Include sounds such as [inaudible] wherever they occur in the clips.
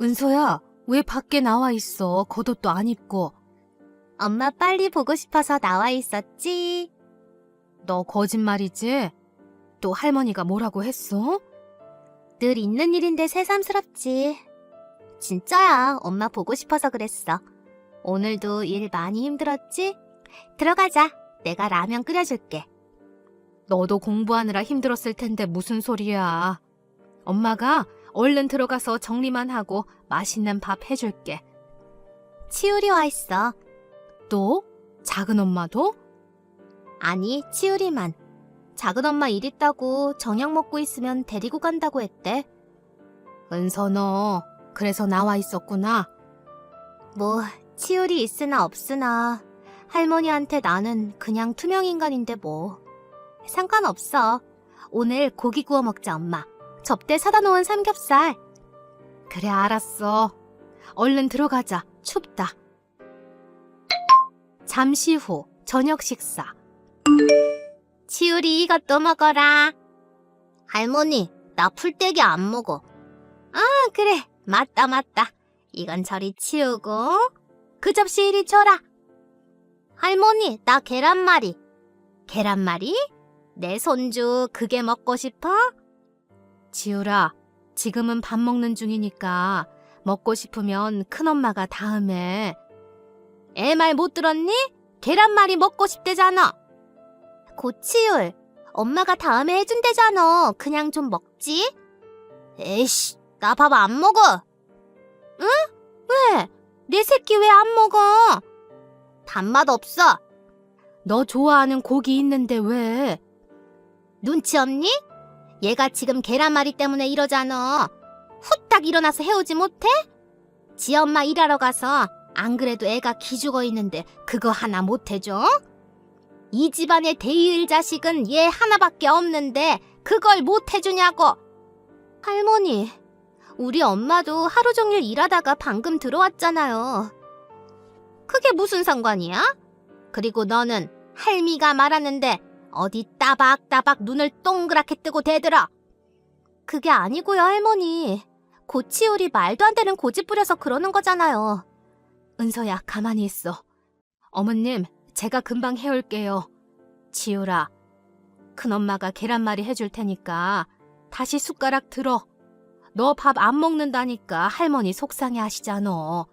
은서야, 왜 밖에 나와 있어? 겉옷도 안 입고. 엄마 빨리 보고 싶어서 나와 있었지. 너 거짓말이지? 또 할머니가 뭐라고 했어? 늘 있는 일인데 새삼스럽지. 진짜야, 엄마 보고 싶어서 그랬어. 오늘도 일 많이 힘들었지? 들어가자. 내가 라면 끓여줄게. 너도 공부하느라 힘들었을 텐데 무슨 소리야. 엄마가 얼른 들어가서 정리만 하고 맛있는 밥 해줄게. 치울이 와 있어. 또? 작은 엄마도? 아니, 치울이만. 작은 엄마 일 있다고 저녁 먹고 있으면 데리고 간다고 했대. 은서 너, 그래서 나와 있었구나. 뭐, 치울이 있으나 없으나 할머니한테 나는 그냥 투명 인간인데 뭐. 상관없어. 오늘 고기 구워 먹자, 엄마. 접대 사다 놓은 삼겹살. 그래, 알았어. 얼른 들어가자. 춥다. 잠시 후, 저녁 식사. 치울이 이것도 먹어라. 할머니, 나 풀떼기 안 먹어. 아, 그래. 맞다, 맞다. 이건 저리 치우고. 그 접시 이리 줘라. 할머니, 나 계란말이. 계란말이? 내 손주 그게 먹고 싶어? 지우라, 지금은 밥 먹는 중이니까 먹고 싶으면 큰엄마가 다음에 애 말 못 들었니? 계란말이 먹고 싶대잖아. 고치율, 엄마가 다음에 해준대잖아. 그냥 좀 먹지? 에이씨, 나 밥 안 먹어. 응? 왜? 내 새끼 왜 안 먹어? 밥맛 없어. 너 좋아하는 고기 있는데 왜? 눈치 없니? 얘가 지금 계란말이 때문에 이러잖아. 후딱 일어나서 해오지 못해? 지 엄마 일하러 가서 안 그래도 애가 기죽어 있는데 그거 하나 못 해줘? 이 집안의 대일 자식은 얘 하나밖에 없는데 그걸 못 해주냐고. 할머니, 우리 엄마도 하루 종일 일하다가 방금 들어왔잖아요. 그게 무슨 상관이야? 그리고 너는 할미가 말하는데 어디 따박따박 눈을 동그랗게 뜨고 대들어. 그게 아니고요, 할머니. 고치울이 말도 안 되는 고집 부려서 그러는 거잖아요. 은서야, 가만히 있어. 어머님, 제가 금방 해올게요. 지우라, 큰엄마가 계란말이 해줄 테니까 다시 숟가락 들어. 너 밥 안 먹는다니까 할머니 속상해 하시잖아.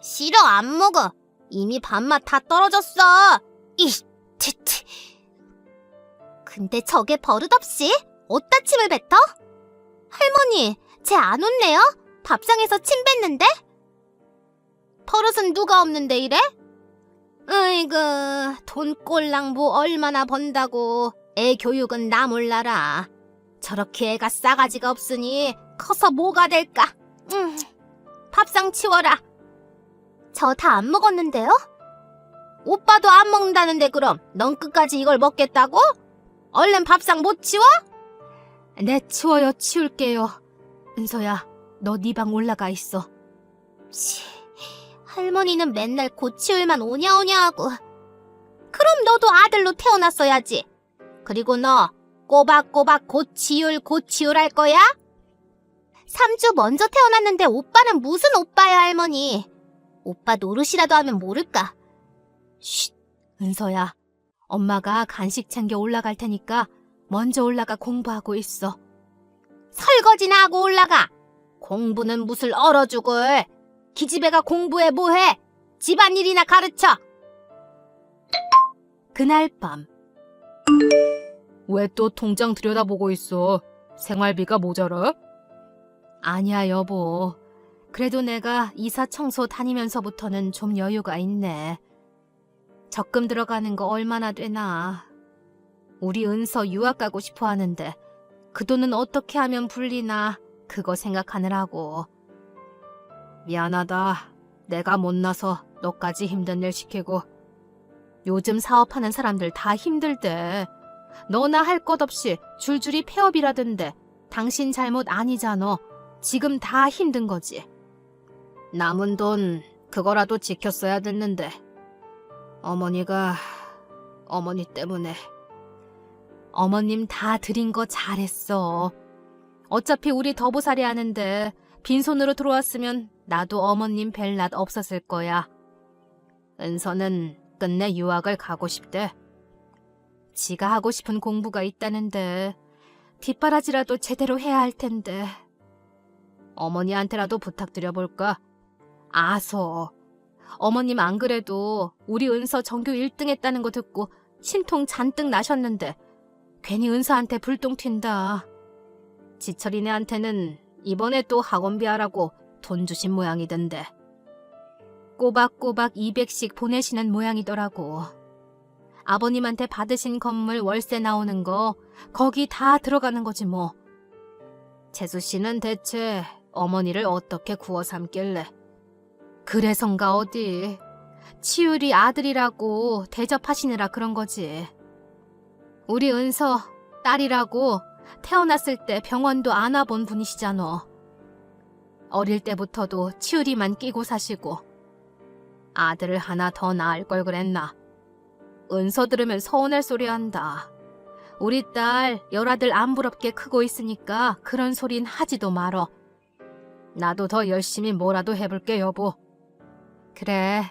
싫어, 안 먹어. 이미 밥맛 다 떨어졌어. 이, 트트. 근데 저게 버릇없이 어디다 침을 뱉어? 할머니, 쟤 안 웃네요? 밥상에서 침 뱉는데? 버릇은 누가 없는데 이래? 으이그, 돈 꼴랑 뭐 얼마나 번다고. 애 교육은 나 몰라라. 저렇게 애가 싸가지가 없으니 커서 뭐가 될까? 음, 밥상 치워라. 저 다 안 먹었는데요? 오빠도 안 먹는다는데 그럼 넌 끝까지 이걸 먹겠다고? 얼른 밥상 못 치워? 네, 치워요, 치울게요. 은서야, 너 네 방 올라가 있어. 치, 할머니는 맨날 고치울만 오냐오냐 하고. 그럼 너도 아들로 태어났어야지. 그리고 너 꼬박꼬박 고치울 고치울 할 거야? 3주 먼저 태어났는데 오빠는 무슨 오빠야 할머니. 오빠 노릇이라도 하면 모를까. 쉿, 은서야. 엄마가 간식 챙겨 올라갈 테니까 먼저 올라가 공부하고 있어. 설거지나 하고 올라가. 공부는 무슨 얼어 죽을. 기집애가 공부해 뭐해? 집안일이나 가르쳐. 그날 밤. 왜 또 통장 들여다보고 있어? 생활비가 모자라? 아니야, 여보. 그래도 내가 이사 청소 다니면서부터는 좀 여유가 있네. 적금 들어가는 거 얼마나 되나. 우리 은서 유학 가고 싶어 하는데 그 돈은 어떻게 하면 불리나 그거 생각하느라고. 미안하다. 내가 못나서 너까지 힘든 일 시키고. 요즘 사업하는 사람들 다 힘들대. 너나 할 것 없이 줄줄이 폐업이라던데 당신 잘못 아니잖아. 지금 다 힘든 거지. 남은 돈 그거라도 지켰어야 됐는데. 어머니가 어머니 때문에 어머님 다 드린 거 잘했어. 어차피 우리 더보살이 하는데 빈손으로 들어왔으면 나도 어머님 뵐낯 없었을 거야. 은서는 끝내 유학을 가고 싶대. 지가 하고 싶은 공부가 있다는데 뒷바라지라도 제대로 해야 할 텐데. 어머니한테라도 부탁드려볼까? 아서. 어머님 안 그래도 우리 은서 전교 1등 했다는 거 듣고 심통 잔뜩 나셨는데 괜히 은서한테 불똥 튄다. 지철이네한테는 이번에 또 학원비 하라고 돈 주신 모양이던데. 꼬박꼬박 200씩 보내시는 모양이더라고. 아버님한테 받으신 건물 월세 나오는 거 거기 다 들어가는 거지 뭐. 재수 씨는 대체 어머니를 어떻게 구워 삼길래. 그래선가 어디. 치율이 아들이라고 대접하시느라 그런 거지. 우리 은서 딸이라고 태어났을 때 병원도 안 와본 분이시잖아. 어릴 때부터도 치율이만 끼고 사시고 아들을 하나 더 낳을 걸 그랬나. 은서 들으면 서운할 소리 한다. 우리 딸 열아들 안 부럽게 크고 있으니까 그런 소린 하지도 말어. 나도 더 열심히 뭐라도 해볼게 여보. 그래,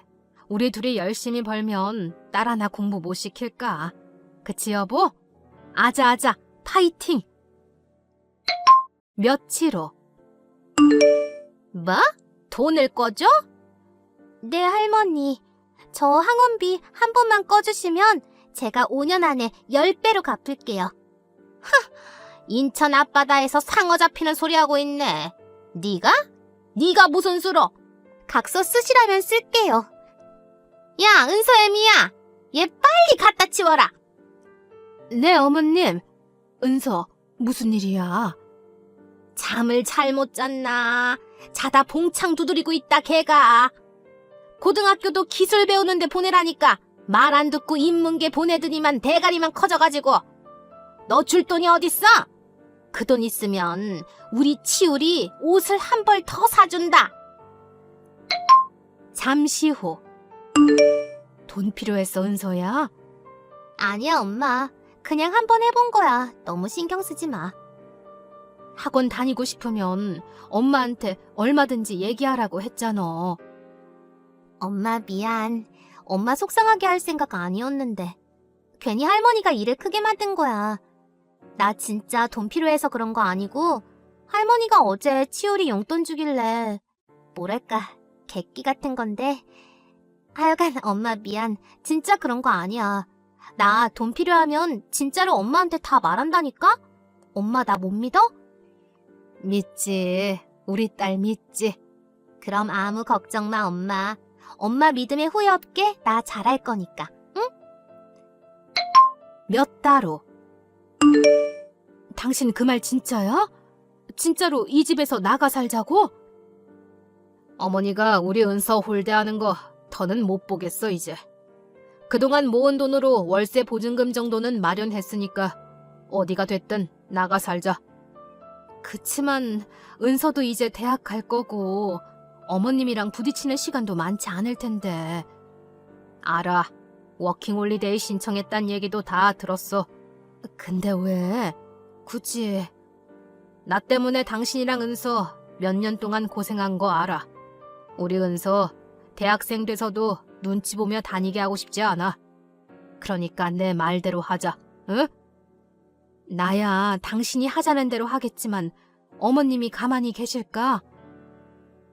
우리 둘이 열심히 벌면 딸 하나 공부 못 시킬까? 그치 여보? 아자아자 파이팅! 며칠 후 뭐? 돈을 꺼줘? 네, 할머니. 저 학원비 한 번만 꺼주시면 제가 5년 안에 10배로 갚을게요. 하! 인천 앞바다에서 상어 잡히는 소리 하고 있네. 네가? 네가 무슨 수로? 각서 쓰시라면 쓸게요. 야, 은서애미야. 얘 빨리 갖다 치워라. 네 어머님. 은서 무슨 일이야? 잠을 잘못 잤나? 자다 봉창 두드리고 있다, 걔가. 고등학교도 기술 배우는데 보내라니까 말 안 듣고 인문계 보내더니만 대가리만 커져가지고. 너 줄 돈이 어딨어? 그 돈 있으면 우리 치울이 옷을 한 벌 더 사준다. 잠시 후. 돈 필요했어 은서야? 아니야, 엄마. 그냥 한번 해본 거야. 너무 신경 쓰지 마. 학원 다니고 싶으면 엄마한테 얼마든지 얘기하라고 했잖아. 엄마 미안. 엄마 속상하게 할 생각 아니었는데. 괜히 할머니가 일을 크게 만든 거야. 나 진짜 돈 필요해서 그런 거 아니고 할머니가 어제 치울이 용돈 주길래 뭐랄까 객기 같은 건데 하여간 엄마 미안. 진짜 그런 거 아니야. 나 돈 필요하면 진짜로 엄마한테 다 말한다니까? 엄마 나 못 믿어? 믿지. 우리 딸 믿지. 그럼 아무 걱정 마 엄마. 엄마 믿음에 후회 없게 나 잘할 거니까. 몇달 후. 당신 그 말 진짜야? 진짜로 이 집에서 나가 살자고? 어머니가 우리 은서 홀대하는 거 더는 못 보겠어 이제. 그동안 모은 돈으로 월세 보증금 정도는 마련했으니까 어디가 됐든 나가 살자. 그치만 은서도 이제 대학 갈 거고 어머님이랑 부딪히는 시간도 많지 않을 텐데. 알아. 워킹홀리데이 신청했단 얘기도 다 들었어. 근데 왜? 굳이. 나 때문에 당신이랑 은서 몇 년 동안 고생한 거 알아. 우리 은서 대학생 돼서도 눈치 보며 다니게 하고 싶지 않아. 그러니까 내 말대로 하자. 응? 나야 당신이 하자는 대로 하겠지만 어머님이 가만히 계실까?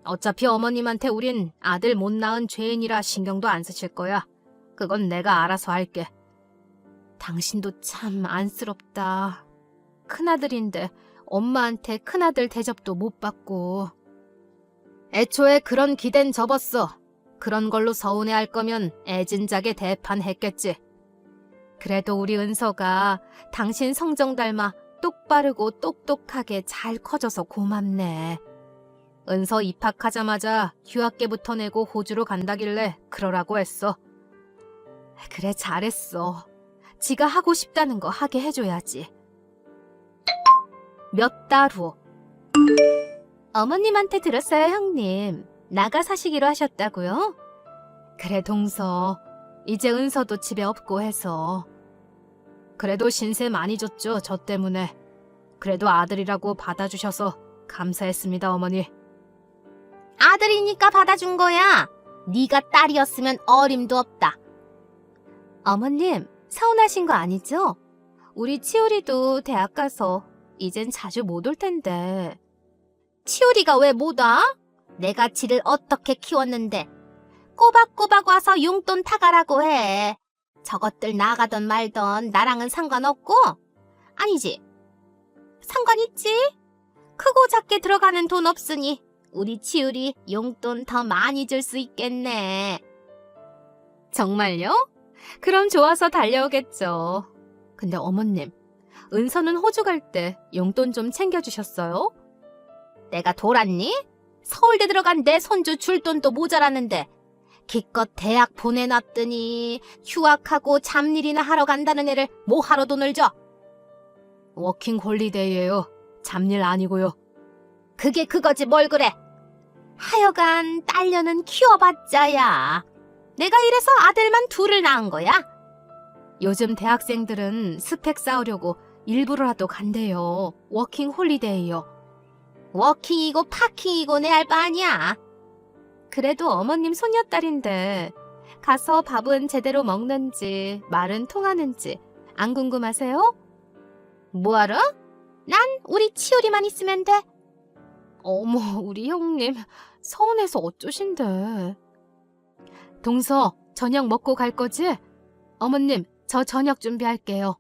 어차피 어머님한테 우린 아들 못 낳은 죄인이라 신경도 안 쓰실 거야. 그건 내가 알아서 할게. 당신도 참 안쓰럽다. 큰아들인데 엄마한테 큰아들 대접도 못 받고. 애초에 그런 기댄 접었어. 그런 걸로 서운해할 거면 애진작에 대판했겠지. 그래도 우리 은서가 당신 성정 닮아 똑바르고 똑똑하게 잘 커져서 고맙네. 은서 입학하자마자 휴학계부터 내고 호주로 간다길래 그러라고 했어. 그래, 잘했어. 지가 하고 싶다는 거 하게 해줘야지. 몇 달 후. 어머님한테 들었어요, 형님. 나가 사시기로 하셨다고요? 그래, 동서. 이제 은서도 집에 없고 해서. 그래도 신세 많이 줬죠, 저 때문에. 그래도 아들이라고 받아주셔서 감사했습니다, 어머니. 아들이니까 받아준 거야. 네가 딸이었으면 어림도 없다. 어머님, 서운하신 거 아니죠? 우리 치우리도 대학 가서 이젠 자주 못 올 텐데. 치우리가 왜 못 와? 내가 지를 어떻게 키웠는데 꼬박꼬박 와서 용돈 타가라고 해. 저것들 나가던 말던 나랑은 상관없고 아니지. 상관 있지. 크고 작게 들어가는 돈 없으니 우리 치우리 용돈 더 많이 줄 수 있겠네. 정말요? 그럼 좋아서 달려오겠죠. 근데 어머님, 은서는 호주 갈 때 용돈 좀 챙겨주셨어요? 내가 돌았니? 서울대 들어간 내 손주 줄 돈도 모자랐는데 기껏 대학 보내놨더니 휴학하고 잡일이나 하러 간다는 애를 뭐하러 돈을 줘? 워킹 홀리데이예요. 잡일 아니고요. 그게 그거지 뭘 그래? 하여간 딸녀는 키워봤자야. 내가 이래서 아들만 둘을 낳은 거야. 요즘 대학생들은 스펙 쌓으려고 일부러라도 간대요. 워킹 홀리데이요. 워킹이고 파킹이고 내 알바 아니야. 그래도 어머님 손녀딸인데 가서 밥은 제대로 먹는지 말은 통하는지 안 궁금하세요? 뭐하러? 난 우리 치우리만 있으면 돼. 어머, 우리 형님 서운해서 어쩌신데. 동서, 저녁 먹고 갈 거지? 어머님, 저 저녁 준비할게요.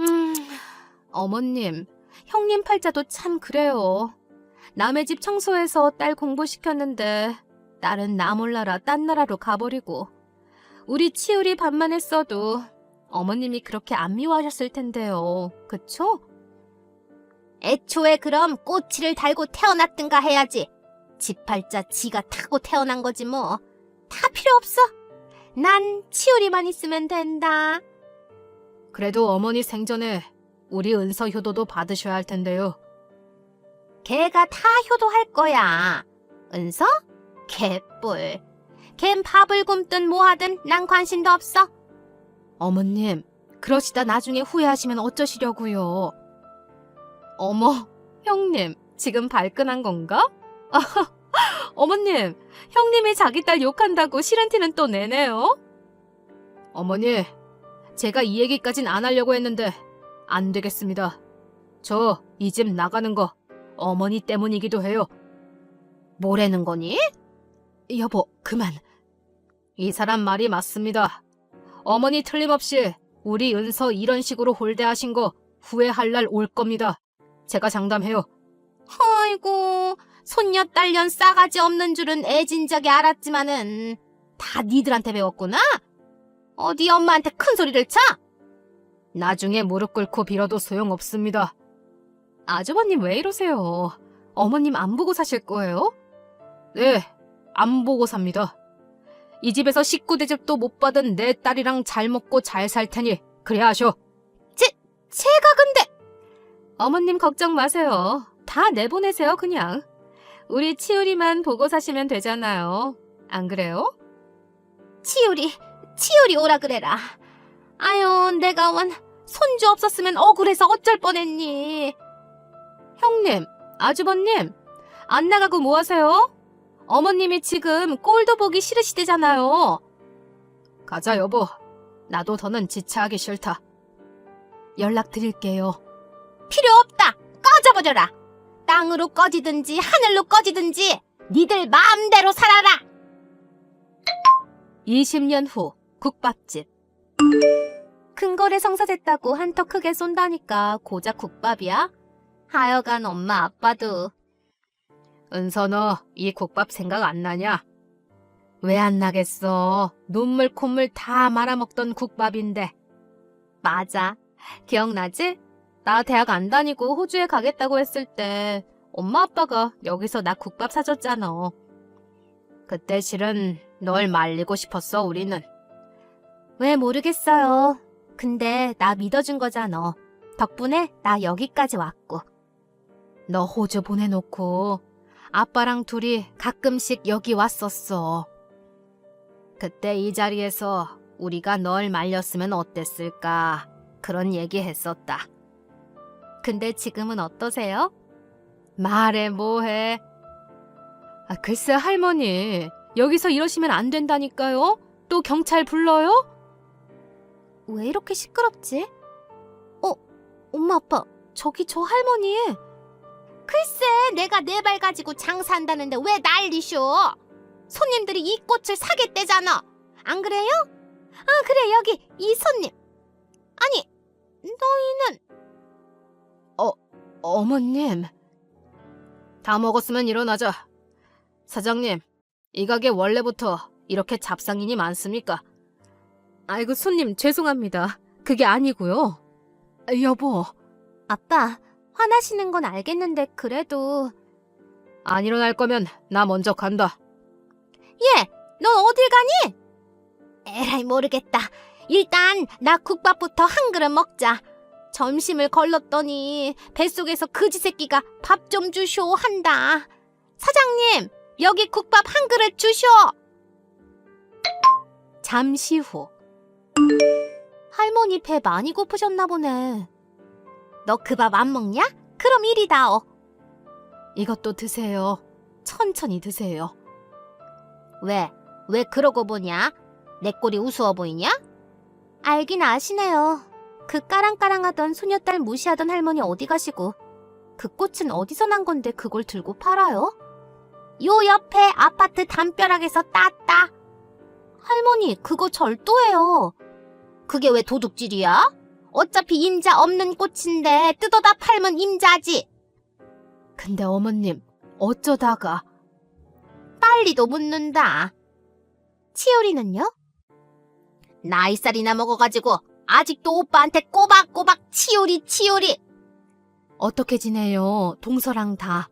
음, 어머님, 형님 팔자도 참 그래요. 남의 집 청소해서 딸 공부시켰는데 딸은 나 몰라라 딴 나라로 가버리고 우리 치울이 밥만 했어도 어머님이 그렇게 안 미워하셨을 텐데요. 그쵸? 애초에 그럼 꼬치를 달고 태어났든가 해야지. 집 팔자 지가 타고 태어난 거지 뭐. 다 필요 없어. 난 치우리만 있으면 된다. 그래도 어머니 생전에 우리 은서 효도도 받으셔야 할 텐데요. 걔가 다 효도할 거야. 은서? 개뿔. 걘 밥을 굶든 뭐하든 난 관심도 없어. 어머님, 그러시다 나중에 후회하시면 어쩌시려고요. 어머, 형님, 지금 발끈한 건가? [laughs] 어머님, 형님이 자기 딸 욕한다고 싫은 티는 또 내네요. 어머니, 제가 이 얘기까진 안 하려고 했는데 안 되겠습니다. 저 이 집 나가는 거 어머니 때문이기도 해요. 뭐라는 거니? 여보, 그만. 이 사람 말이 맞습니다. 어머니 틀림없이 우리 은서 이런 식으로 홀대하신 거 후회할 날 올 겁니다. 제가 장담해요. 아이고, 손녀 딸년 싸가지 없는 줄은 애진작에 알았지만은 다 니들한테 배웠구나? 어디 엄마한테 큰 소리를 쳐? 나중에 무릎 꿇고 빌어도 소용없습니다. 아주버님 왜 이러세요? 어머님 안 보고 사실 거예요? 네, 안 보고 삽니다. 이 집에서 식구 대접도 못 받은 내 딸이랑 잘 먹고 잘 살 테니 그래 하셔. 제가 근데 어머님 걱정 마세요. 다 내보내세요 그냥. 우리 치우리만 보고 사시면 되잖아요. 안 그래요? 치우리, 치우리 오라 그래라. 아유, 내가 원 손주 없었으면 억울해서 어쩔 뻔했니. 형님, 아주버님, 안 나가고 뭐 하세요? 어머님이 지금 꼴도 보기 싫으시대잖아요. 가자, 여보. 나도 더는 지체하기 싫다. 연락 드릴게요. 필요 없다. 꺼져버려라. 땅으로 꺼지든지 하늘로 꺼지든지 니들 마음대로 살아라. 20년 후, 국밥집. 큰 거래 성사됐다고 한턱 크게 쏜다니까 고작 국밥이야? 하여간 엄마 아빠도 은서 너이 국밥 생각 안 나냐? 왜 안 나겠어? 눈물 콧물 다 말아먹던 국밥인데. 맞아. 기억나지? 나 대학 안 다니고 호주에 가겠다고 했을 때 엄마 아빠가 여기서 나 국밥 사줬잖아. 그때 실은 널 말리고 싶었어 우리는. 왜 모르겠어요. 근데 나 믿어준 거잖아. 덕분에 나 여기까지 왔고. 너 호주 보내놓고 아빠랑 둘이 가끔씩 여기 왔었어. 그때 이 자리에서 우리가 널 말렸으면 어땠을까 그런 얘기 했었다. 근데 지금은 어떠세요? 말해 뭐해. 아, 글쎄 할머니 여기서 이러시면 안 된다니까요. 또 경찰 불러요? 왜 이렇게 시끄럽지? 어, 엄마 아빠, 저기 저 할머니. 글쎄, 내가 네발 가지고 장사한다는데 왜 난리쇼? 손님들이 이 꽃을 사겠대잖아. 안 그래요? 아, 그래, 여기 이 손님. 아니, 너희는 어머님. 다 먹었으면 일어나자. 사장님, 이 가게 원래부터 이렇게 잡상인이 많습니까? 아이고, 손님, 죄송합니다. 그게 아니고요. 아, 여보, 아빠, 화나시는 건 알겠는데 그래도 안 일어날 거면 나 먼저 간다. 얘, 넌 어딜 가니? 에라이 모르겠다. 일단 나 국밥부터 한 그릇 먹자. 점심을 걸렀더니 뱃속에서 그지 새끼가 밥 좀 주쇼 한다. 사장님, 여기 국밥 한 그릇 주쇼. 잠시 후. 할머니 배 많이 고프셨나 보네. 너 그 밥 안 먹냐? 그럼 이리 다오. 이것도 드세요. 천천히 드세요. 왜? 왜 그러고 보냐? 내 꼴이 우스워 보이냐? 알긴 아시네요. 그 까랑까랑하던 소녀딸 무시하던 할머니 어디 가시고 그 꽃은 어디서 난 건데 그걸 들고 팔아요? 요 옆에 아파트 담벼락에서 땄다. 할머니 그거 절도예요. 그게 왜 도둑질이야? 어차피 임자 없는 꽃인데 뜯어다 팔면 임자지. 근데 어머님, 어쩌다가 빨리도 묻는다. 치오리는요? 나이살이나 먹어가지고 아직도 오빠한테 꼬박꼬박 치오리 치오리. 어떻게 지내요? 동서랑 다.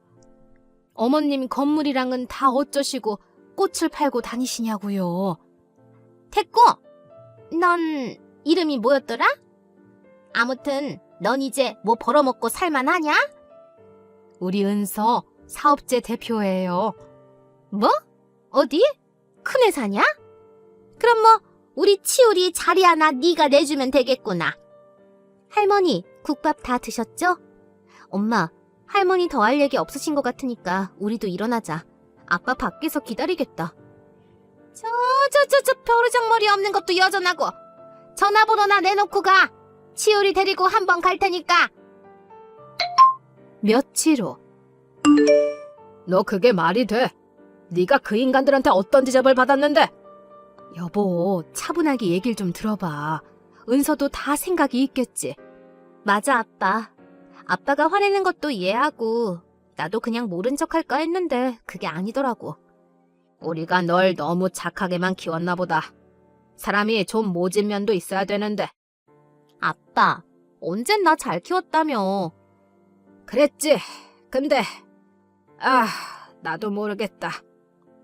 어머님 건물이랑은 다 어쩌시고 꽃을 팔고 다니시냐고요. 됐고, 넌 이름이 뭐였더라? 아무튼 넌 이제 뭐 벌어먹고 살만하냐? 우리 은서 사업체 대표예요. 뭐? 어디? 큰 회사냐? 그럼 뭐 우리 치우리 자리 하나 네가 내주면 되겠구나. 할머니, 국밥 다 드셨죠? 엄마, 할머니 더 할 얘기 없으신 것 같으니까 우리도 일어나자. 아빠 밖에서 기다리겠다. 저, 저, 저, 저 벼루장머리 없는 것도 여전하고 전화번호나 내놓고 가. 치우리 데리고 한번 갈 테니까. 며칠 후. 너 그게 말이 돼? 네가 그 인간들한테 어떤 지적을 받았는데? 여보, 차분하게 얘기를 좀 들어봐. 은서도 다 생각이 있겠지. 맞아, 아빠. 아빠가 화내는 것도 이해하고, 나도 그냥 모른 척 할까 했는데, 그게 아니더라고. 우리가 널 너무 착하게만 키웠나 보다. 사람이 좀 모진 면도 있어야 되는데. 아빠, 언젠 나 잘 키웠다며. 그랬지. 근데, 아, 나도 모르겠다.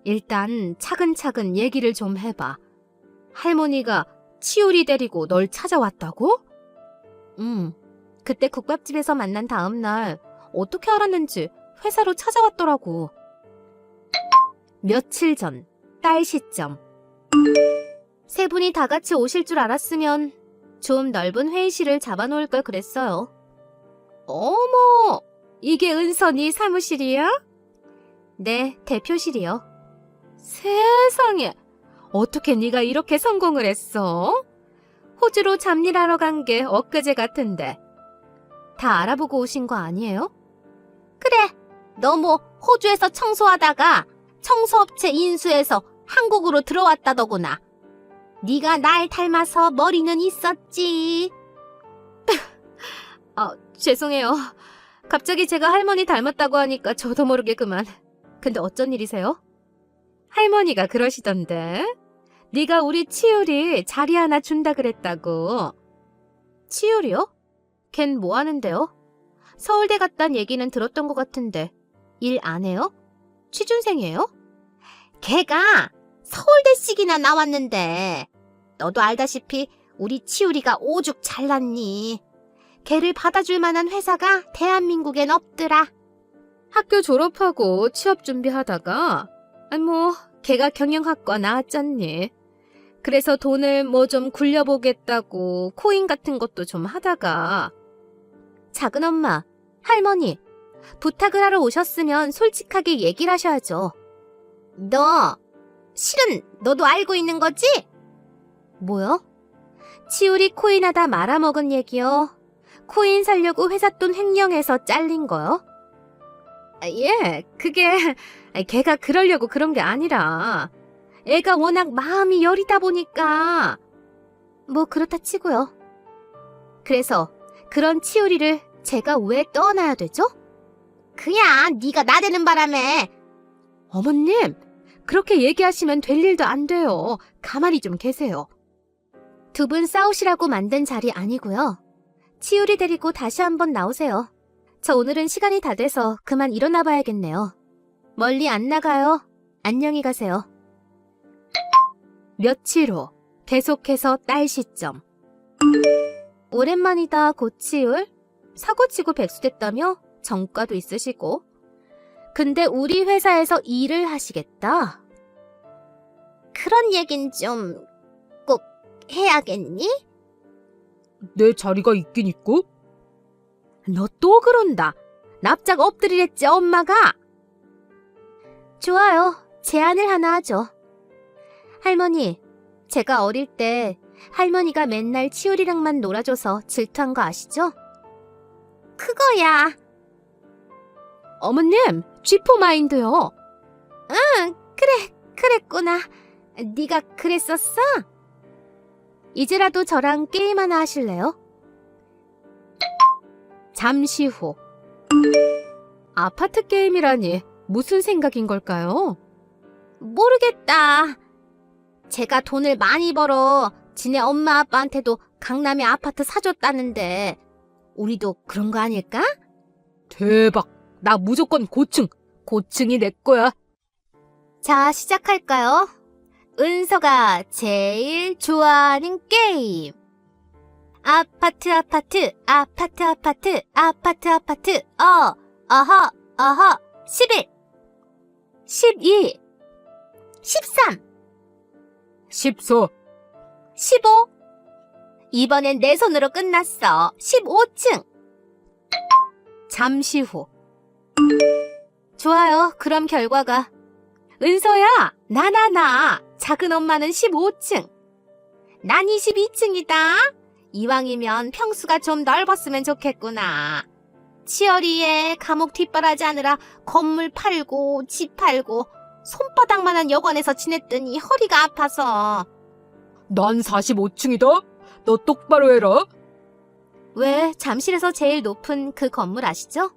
일단 차근차근 얘기를 좀 해봐. 할머니가 치우리 데리고 널 찾아왔다고? 응. 그때 국밥집에서 만난 다음 날, 어떻게 알았는지 회사로 찾아왔더라고. 며칠 전, 딸 시점. 세 분이 다 같이 오실 줄 알았으면, 좀 넓은 회의실을 잡아놓을 걸 그랬어요. 어머, 이게 은선이 사무실이야? 네, 대표실이요. 세상에, 어떻게 네가 이렇게 성공을 했어? 호주로 잡일하러 간 게 엊그제 같은데. 다 알아보고 오신 거 아니에요? 그래, 너 뭐 호주에서 청소하다가 청소업체 인수해서 한국으로 들어왔다더구나. 네가 날 닮아서 머리는 있었지. 아, [laughs] 죄송해요. 갑자기 제가 할머니 닮았다고 하니까 저도 모르게 그만. 근데 어쩐 일이세요? 할머니가 그러시던데. 네가 우리 치율이 자리 하나 준다 그랬다고. 치율이요? 걘 뭐 하는데요? 서울대 갔단 얘기는 들었던 것 같은데 일 안 해요? 취준생이에요? 걔가 서울대식이나 나왔는데 너도 알다시피 우리 치율이가 오죽 잘났니? 걔를 받아줄 만한 회사가 대한민국엔 없더라. 학교 졸업하고 취업 준비하다가, 아니 뭐, 걔가 경영학과 나왔잖니. 그래서 돈을 뭐 좀 굴려보겠다고 코인 같은 것도 좀 하다가, 작은 엄마, 할머니, 부탁을 하러 오셨으면 솔직하게 얘기를 하셔야죠. 너 실은 너도 알고 있는 거지? 뭐요? 치울이 코인하다 말아먹은 얘기요. 코인 살려고 회사 돈 횡령해서 잘린 거요? 아, 예, 그게 [laughs] 걔가 그러려고 그런 게 아니라 애가 워낙 마음이 여리다 보니까 뭐 그렇다 치고요. 그래서 그런 치우리를 제가 왜 떠나야 되죠? 그냥 네가 나대는 바람에 어머님 그렇게 얘기하시면 될 일도 안 돼요. 가만히 좀 계세요. 두 분 싸우시라고 만든 자리 아니고요. 치우리 데리고 다시 한번 나오세요. 저 오늘은 시간이 다 돼서 그만 일어나 봐야겠네요. 멀리 안 나가요. 안녕히 가세요. 며칠 후 계속해서 딸 시점. 오랜만이다 고치울. 사고치고 백수됐다며 정가도 있으시고. 근데 우리 회사에서 일을 하시겠다. 그런 얘긴 좀꼭 해야겠니? 내 자리가 있긴 있고? 너 또 그런다. 납작 엎드리랬지, 엄마가. 좋아요. 제안을 하나 하죠. 할머니, 제가 어릴 때 할머니가 맨날 치울이랑만 놀아줘서 질투한 거 아시죠? 그거야. 어머님, 쥐포 마인드요. 응, 그래, 그랬구나. 네가 그랬었어? 이제라도 저랑 게임 하나 하실래요? 잠시 후. 아파트 게임이라니 무슨 생각인 걸까요? 모르겠다. 제가 돈을 많이 벌어 지네 엄마 아빠한테도 강남에 아파트 사줬다는데 우리도 그런 거 아닐까? 대박! 나 무조건 고층! 고층이 내 거야! 자, 시작할까요? 은서가 제일 좋아하는 게임. 아파트, 아파트, 아파트, 아파트, 아파트, 아파트, 어, 어허, 어허, 11, 12, 13, 14! 15. 이번엔 내 손으로 끝났어. 15층. 잠시 후. 좋아요. 그럼 결과가. 은서야, 나나나. 작은 엄마는 15층. 난 22층이다. 이왕이면 평수가 좀 넓었으면 좋겠구나. 치어리에 감옥 뒷바라지 하느라 건물 팔고 집 팔고 손바닥만한 여관에서 지냈더니 허리가 아파서 난 45층이다? 너 똑바로 해라! 왜 잠실에서 제일 높은 그 건물 아시죠?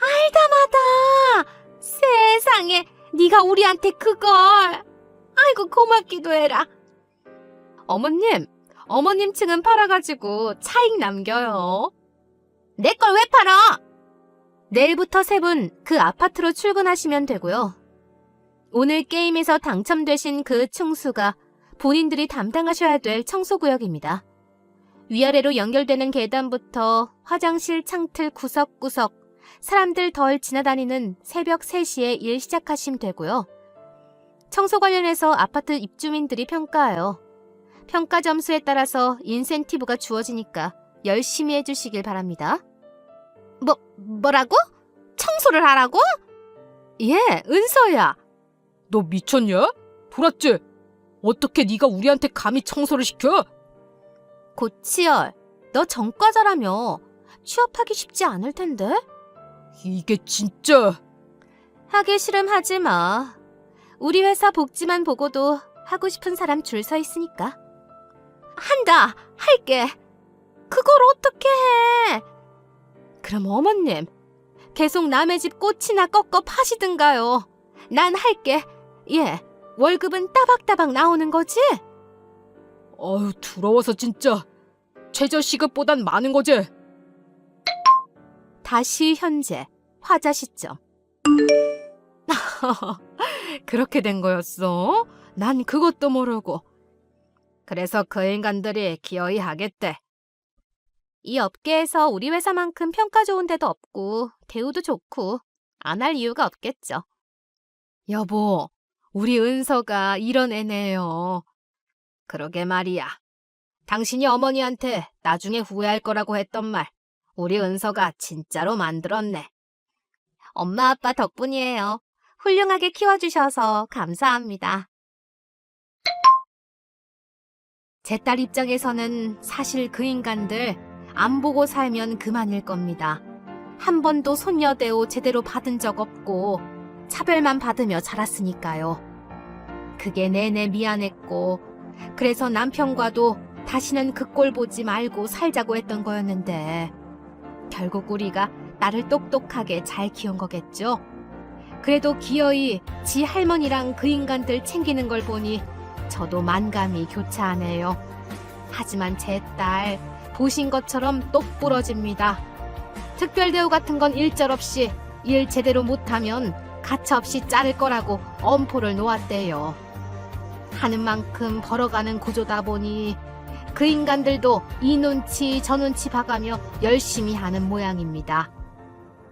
알다마다 세상에 네가 우리한테 그걸 아이고 고맙기도 해라 어머님 어머님 층은 팔아가지고 차익 남겨요 내 걸 왜 팔아? 내일부터 세 분 그 아파트로 출근하시면 되고요 오늘 게임에서 당첨되신 그 층수가 본인들이 담당하셔야 될 청소구역입니다. 위아래로 연결되는 계단부터 화장실 창틀 구석구석 사람들 덜 지나다니는 새벽 3시에 일 시작하시면 되고요. 청소 관련해서 아파트 입주민들이 평가해요. 평가 점수에 따라서 인센티브가 주어지니까 열심히 해주시길 바랍니다. 뭐, 뭐라고? 청소를 하라고? 예, 은서야! 너 미쳤냐? 돌았지? 어떻게 네가 우리한테 감히 청소를 시켜? 고치열, 너 전과자라며 취업하기 쉽지 않을 텐데? 이게 진짜... 하기 싫음 하지 마. 우리 회사 복지만 보고도 하고 싶은 사람 줄 서 있으니까. 한다! 할게! 그걸 어떻게 해! 그럼 어머님, 계속 남의 집 꽃이나 꺾어 파시든가요. 난 할게. 예, 월급은 따박따박 나오는 거지? 어휴, 두러워서 진짜... 최저 시급보단 많은 거지? 다시 현재, 화자 시점. [laughs] 그렇게 된 거였어? 난 그것도 모르고. 그래서 그 인간들이 기어이 하겠대. 이 업계에서 우리 회사만큼 평가 좋은 데도 없고, 대우도 좋고, 안 할 이유가 없겠죠. 여보, 우리 은서가 이런 애네요. 그러게 말이야. 당신이 어머니한테 나중에 후회할 거라고 했던 말, 우리 은서가 진짜로 만들었네. 엄마 아빠 덕분이에요. 훌륭하게 키워주셔서 감사합니다. 제 딸 입장에서는 사실 그 인간들 안 보고 살면 그만일 겁니다. 한 번도 손녀 대우 제대로 받은 적 없고 차별만 받으며 자랐으니까요. 그게 내내 미안했고 그래서 남편과도 다시는 그 꼴 보지 말고 살자고 했던 거였는데 결국 우리가 나를 똑똑하게 잘 키운 거겠죠. 그래도 기어이 지 할머니랑 그 인간들 챙기는 걸 보니 저도 만감이 교차하네요. 하지만 제 딸 보신 것처럼 똑 부러집니다. 특별 대우 같은 건 일절 없이 일 제대로 못하면 가차 없이 자를 거라고 엄포를 놓았대요. 하는 만큼 벌어가는 구조다 보니 그 인간들도 이 눈치 저 눈치 봐가며 열심히 하는 모양입니다.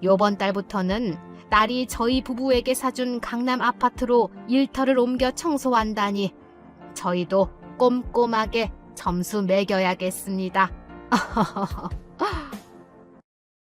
요번 달부터는 딸이 저희 부부에게 사준 강남 아파트로 일터를 옮겨 청소한다니 저희도 꼼꼼하게 점수 매겨야겠습니다. [laughs]